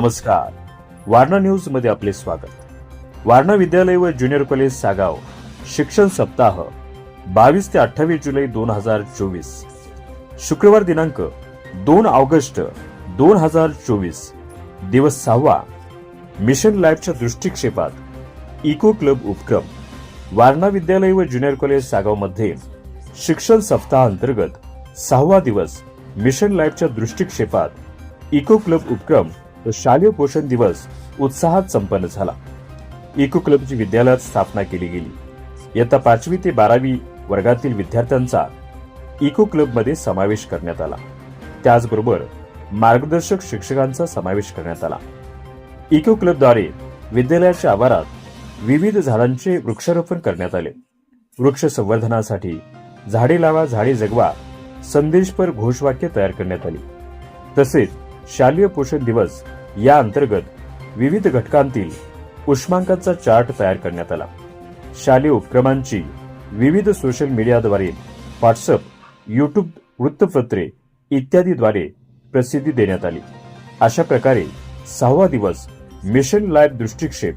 नमस्कार. वारणा न्यूजमध्ये आपले स्वागत. वारणा विद्यालय व ज्युनियर कॉलेज सागाव शिक्षण सप्ताह बावीस ते अठ्ठावीस जुलै दोन हजार चोवीस. शुक्रवार दिनांक दोन ऑगस्ट दोन हजार चोवीस. दिवस सहावा मिशन लाईफच्या दृष्टिक्षेपात इको क्लब उपक्रम. वारणा विद्यालय व ज्युनियर कॉलेज सागावमध्ये शिक्षण सप्ताह अंतर्गत सहावा दिवस मिशन लाईफच्या दृष्टिक्षेपात इको क्लब उपक्रम शालेय पोषण दिवस उत्साहात संपन्न झाला. इको क्लबची विद्यालयात स्थापना केली गेली. इयत्ता पाचवी ते बारावी वर्गातील विद्यार्थ्यांचा इको क्लबमध्ये समावेश करण्यात आला. त्याचबरोबर मार्गदर्शक शिक्षकांचा समावेश करण्यात आला. इको क्लबद्वारे विद्यालयाच्या आवारात विविध झाडांचे वृक्षारोपण करण्यात आले. वृक्ष संवर्धनासाठी झाडे लावा झाडे जगवा संदेशपर घोषवाक्य तयार करण्यात आली. तसेच शालेय पोषण दिवस या अंतर्गत विविध घटकांतील उष्मांकाचा चार्ट तयार करण्यात आला. शालेय उपक्रमांची विविध सोशल मीडियाद्वारे व्हॉट्सअप यूट्यूब वृत्तपत्रे इत्यादीद्वारे प्रसिद्धी देण्यात आली. अशा प्रकारे सहावा दिवस मिशन लाईफ दृष्टिक्षेप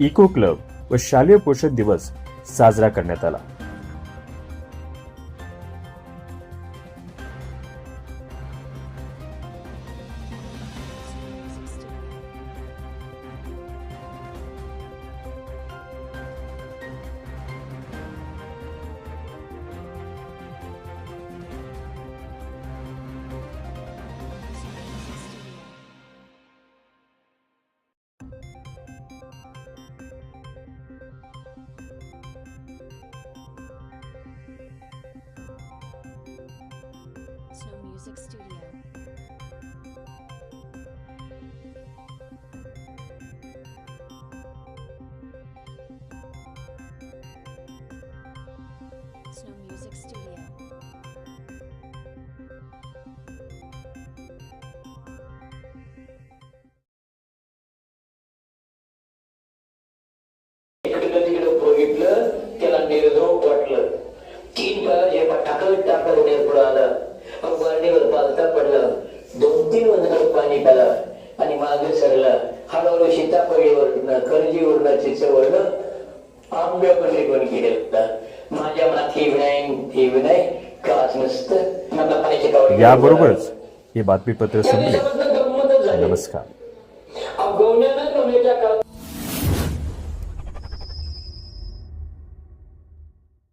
इको क्लब व शालेय पोषण दिवस साजरा करण्यात आला. इकडं तिकडं बघितलं त्याला निर्धोक वाटलं. तीन वेळा जेव्हा टाकत टाकत उड्यात पुढं आलं. मग वारणीवर पालता पडला. दोन तीन वजनात पाणी प्याला आणि मागे सरला. हळूहळू सीताफळीवर करजीवर चिचवरनं आंब्याकडे पण गेले माझ्या मनात हे विनाय हे विनाय काच नसतं. मला पाण्याची कावडी याबरोबरच हे बातमीपत्र संपले. नमस्कार. अवगवण्यानं